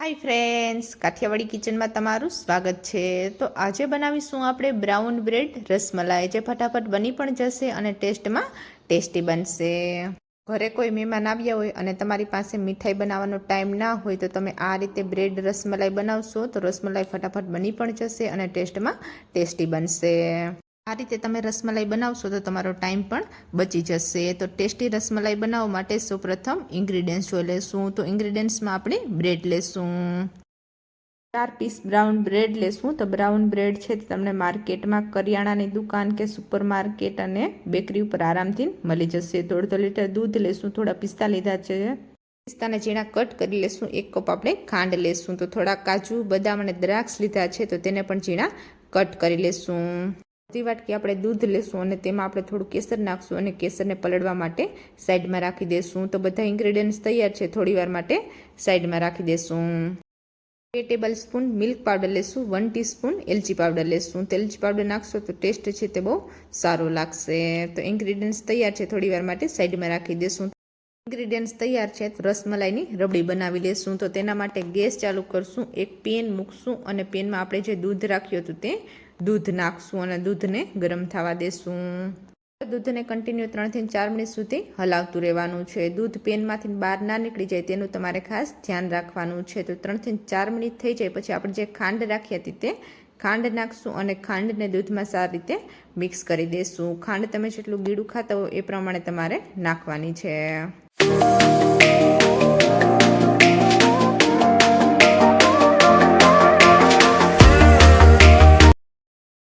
Hi friends Kathiawadi કિચનમાં તમારું સ્વાગત છે. તો આજે બનાવીશું આપણે બ્રાઉન બ્રેડ રસમલાઈ. જે ફટાફટ બની પણ જશે અને ટેસ્ટમાં ટેસ્ટી બનશે. ઘરે કોઈ મહેમાન આવ્યા હોય અને તમારી પાસે મીઠાઈ બનાવવાનો ટાઈમ ના હોય તો તમે આ રીતે બ્રેડ રસમલાઈ બનાવશો તો રસમલાઈ ફટાફટ બની પણ જશે અને ટેસ્ટમાં ટેસ્ટી બનશે. આ રીતે તમે રસમલાઈ બનાવશો તો તમારો ટાઈમ પણ બચી જશે. તો ટેસ્ટી રસમલાઈ બનાવવા માટે સૌપ્રથમ ઇન્ગ્રીડિયન્ટ્સ જોઈ લેશું. તો ઇન્ગ્રીડિયન્ટ્સમાં આપણે બ્રેડ લેશું. ચાર પીસ બ્રાઉન બ્રેડ લેશું. તો બ્રાઉન બ્રેડ છે તે તમને માર્કેટમાં કરિયાણાની દુકાન કે સુપર માર્કેટ અને બેકરી ઉપર આરામથી મળી જશે. તો અડધો લીટર દૂધ લેશું. થોડા પિસ્તા લીધા છે. પિસ્તાને ઝીણા કટ કરી લેશું. એક કપ આપણે ખાંડ લેશું. તો થોડા કાજુ, બદામ અને દ્રાક્ષ લીધા છે. તો તેને પણ ઝીણા કટ કરી લેશું. અડધી વાટકી આપણે દૂધ લેશું અને તેમાં આપણે થોડું કેસર નાખશું અને કેસરને પલળવા માટે સાઈડમાં રાખી દેશું. તો બધા ઇન્ગ્રેડિયન્ટ્સ તૈયાર છે. થોડીવાર માટે સાઈડમાં રાખી દેશું. બે ટેબલ સ્પૂન મિલ્ક પાવડર લેશું. વન ટીસ્પૂન એલચી પાવડર લેશું. તો એલચી પાવડર નાખશો તો ટેસ્ટ છે તે બહુ સારો લાગશે. તો ઇન્ગ્રેડિયન્ટ્સ તૈયાર છે. થોડી વાર માટે સાઈડમાં રાખી દેશું. ઇન્ગ્રેડિયન્ટ્સ તૈયાર છે. રસમલાઈની રબડી બનાવી લેશું. તો તેના માટે ગેસ ચાલુ કરશું. એક પેન મૂકશું અને પેનમાં આપણે જે દૂધ રાખ્યું હતું તે દૂધ નાખશું અને દૂધને ગરમ થવા દેશું. દૂધને કન્ટિન્યુ ત્રણથી ચાર મિનિટ સુધી હલાવતું રહેવાનું છે. દૂધ પેનમાંથી બહાર ના નીકળી જાય તેનું તમારે ખાસ ધ્યાન રાખવાનું છે. તો ત્રણથી ચાર મિનિટ થઈ જાય. પછી આપણે જે ખાંડ રાખી હતી તે ખાંડ નાખશું અને ખાંડને દૂધમાં સારી રીતે મિક્સ કરી દેશું. ખાંડ તમે જેટલું ગીડું ખાતા હો એ પ્રમાણે તમારે નાખવાની છે.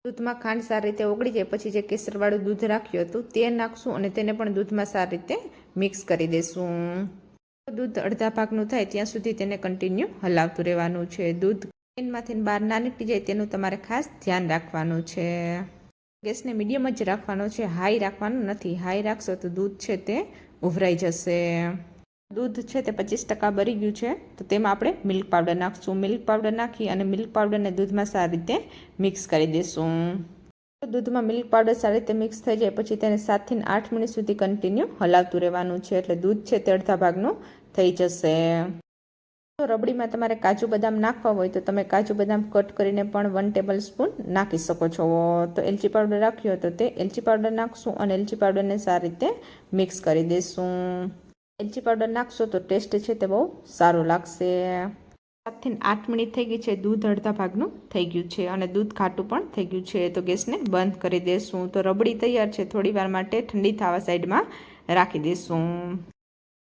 દૂધમાં ખાંડ સારી રીતે ઓગળી જાય, પછી જે કેસરવાળું દૂધ રાખ્યું હતું તે નાખશું અને તેને પણ દૂધમાં સારી રીતે મિક્સ કરી દેશું. દૂધ અડધા ભાગનું થાય ત્યાં સુધી તેને કન્ટિન્યુ હલાવતું રહેવાનું છે. દૂધ પેનમાંથી બહાર ના નીકળી જાય તેનું તમારે ખાસ ધ્યાન રાખવાનું છે. ગેસને મીડિયમ જ રાખવાનો છે. હાઈ રાખવાનું નથી. હાઈ રાખશો તો દૂધ છે તે ઉભરાઈ જશે. દૂધ છે તે પચીસ ટકા બરી ગયું છે. તો તેમાં આપણે મિલ્ક પાવડર નાખશું. મિલ્ક પાવડર નાખી અને મિલ્ક પાવડરને દૂધમાં સારી રીતે મિક્સ કરી દઈશું દૂધમાં મિલ્ક પાવડર સારી રીતે મિક્સ થઈ જાય પછી તેને સાતથી આઠ મિનિટ સુધી કન્ટિન્યુ હલાવતું રહેવાનું છે. એટલે દૂધ છે તે અડધા ભાગનું થઈ જશે. રબડીમાં તમારે કાજુ બદામ નાખવા હોય તો તમે કાજુ બદામ કટ કરીને પણ વન ટેબલ સ્પૂન નાખી શકો છો. તો એલચી પાવડર રાખ્યો તો તે એલચી પાવડર નાખશું અને એલચી પાવડરને સારી રીતે મિક્સ કરી દઈશું એલચી પાવડર નાખશો તો ટેસ્ટ છે તે બહુ સારો લાગશે. સાતથી આઠ મિનિટ થઈ ગઈ છે, દૂધ અડધા ભાગનું થઈ ગયું છે અને દૂધ ખાટું પણ થઈ ગયું છે. તો ગેસને બંધ કરી દેશું. તો રબડી તૈયાર છે થોડી વાર માટે ઠંડી થવા સાઈડમાં રાખી દેશું.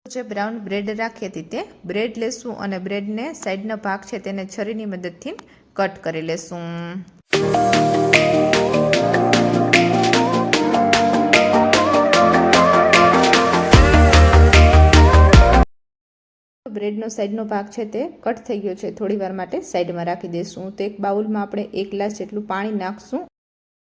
જે બ્રાઉન બ્રેડ રાખી હતી તે બ્રેડ લેશું અને બ્રેડને સાઈડનો ભાગ છે તેને છરીની મદદથી કટ કરી લેશું. બ્રેડનો સાઈડનો ભાગ છે તે કટ થઈ ગયો છે. થોડી વાર માટે સાઈડમાં રાખી દઈશું તો એક બાઉલમાં આપણે એક ગ્લાસ જેટલું પાણી નાખશું.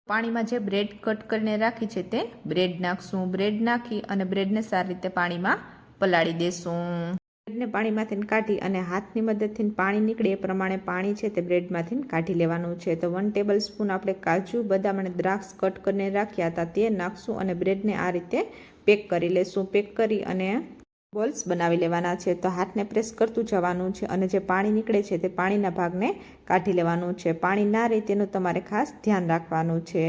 પાણીમાં જે બ્રેડ કટ કરીને રાખી છે તે બ્રેડ નાખશું. બ્રેડ નાખી અને બ્રેડને સારી રીતે પાણીમાં પલાળી દેશું. બ્રેડને પાણીમાંથી કાઢી અને હાથની મદદથી પાણી નીકળે એ પ્રમાણે પાણી છે તે બ્રેડમાંથી કાઢી લેવાનું છે. તો વન ટેબલ સ્પૂન આપણે કાજુ, બદામ અને દ્રાક્ષ કટ કરીને રાખ્યા હતા. તે નાખશું અને બ્રેડને આ રીતે પેક કરી લેશું. પેક કરી અને બોલ્સ બનાવી લેવાના છે. તો હાથને પ્રેસ કરતું જવાનું છે અને જે પાણી નીકળે છે તે પાણીના ભાગને કાઢી લેવાનું છે. પાણી ના રહે તેનું તમારે ખાસ ધ્યાન રાખવાનું છે.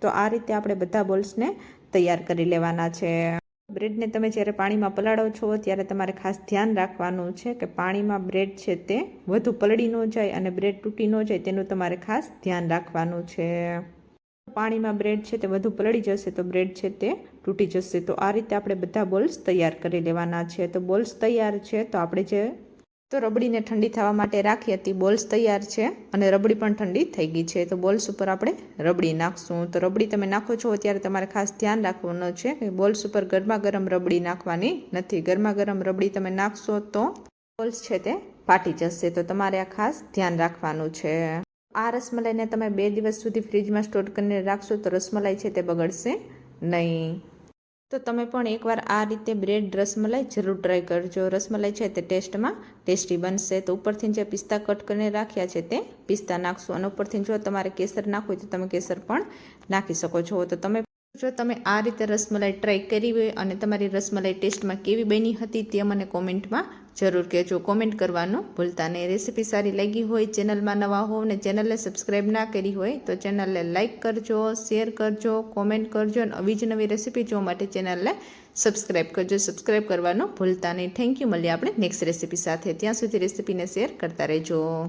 તો આ રીતે આપણે બધા બોલ્સને તૈયાર કરી લેવાના છે. બ્રેડને તમે જ્યારે પાણીમાં પલાળો છો, ત્યારે તમારે ખાસ ધ્યાન રાખવાનું છે કે પાણીમાં બ્રેડ છે તે વધુ પલળી ન જાય અને બ્રેડ તૂટી ન જાય, તેનું તમારે ખાસ ધ્યાન રાખવાનું છે. પાણીમાં બ્રેડ છે તે વધુ પલળી જશે તો બ્રેડ છે તે તૂટી જશે. તો આ રીતે આપણે બધા બોલ્સ તૈયાર કરી લેવાના છે. તો બોલ્સ તૈયાર છે તો આપણે જે તો રબડીને ઠંડી થવા માટે રાખી હતી બોલ્સ તૈયાર છે અને રબડી પણ ઠંડી થઈ ગઈ છે. તો બોલ્સ ઉપર આપણે રબડી નાખશું. તો રબડી તમે નાખો છો ત્યારે તમારે ખાસ ધ્યાન રાખવાનું છે કે બોલ્સ ઉપર ગરમા ગરમ રબડી નાખવાની નથી. ગરમા ગરમ રબડી તમે નાખશો તો બોલ્સ છે તે ફાટી જશે. તો તમારે આ ખાસ ધ્યાન રાખવાનું છે. આ રસમલાઈને તમે બે દિવસ સુધી ફ્રીજમાં સ્ટોર કરીને રાખશો તો રસમલાઈ છે તે બગડશે નહીં. તો તમે પણ એકવાર આ રીતે બ્રેડ રસમલાઈ જરૂર ટ્રાય કરજો. રસમલાઈ છે તે ટેસ્ટમાં ટેસ્ટી બનશે. તો ઉપરથી જે પિસ્તા કટ કરીને રાખ્યા છે તે પિસ્તા નાખશું. અને ઉપરથી જો તમારે કેસર નાખવું હોય તો તમે કેસર પણ નાખી શકો છો. તો તમે જો તમે આ રીતે રસમલાઈ ટ્રાય કરી હોય અને તમારી રસમલાઈ ટેસ્ટમાં કેવી બની હતી તે મને કોમેન્ટમાં જરૂર કહેજો. કોમેન્ટ કરવાનું ભૂલતા નહીં. રેસીપી સારી લાગી હોય, ચેનલમાં નવા હોવ અને ચેનલને સબસ્ક્રાઈબ ના કરી હોય, તો ચેનલને લાઇક કરજો શેર કરજો કોમેન્ટ કરજો અને આવી જ નવી રેસીપી જોવા માટે ચેનલને સબસ્ક્રાઈબ કરજો. સબસ્ક્રાઈબ કરવાનું ભૂલતા નહીં. થેન્ક યુ મળીએ આપણે નેક્સ્ટ રેસીપી સાથે. ત્યાં સુધી રેસીપીને શેર કરતા રહેજો.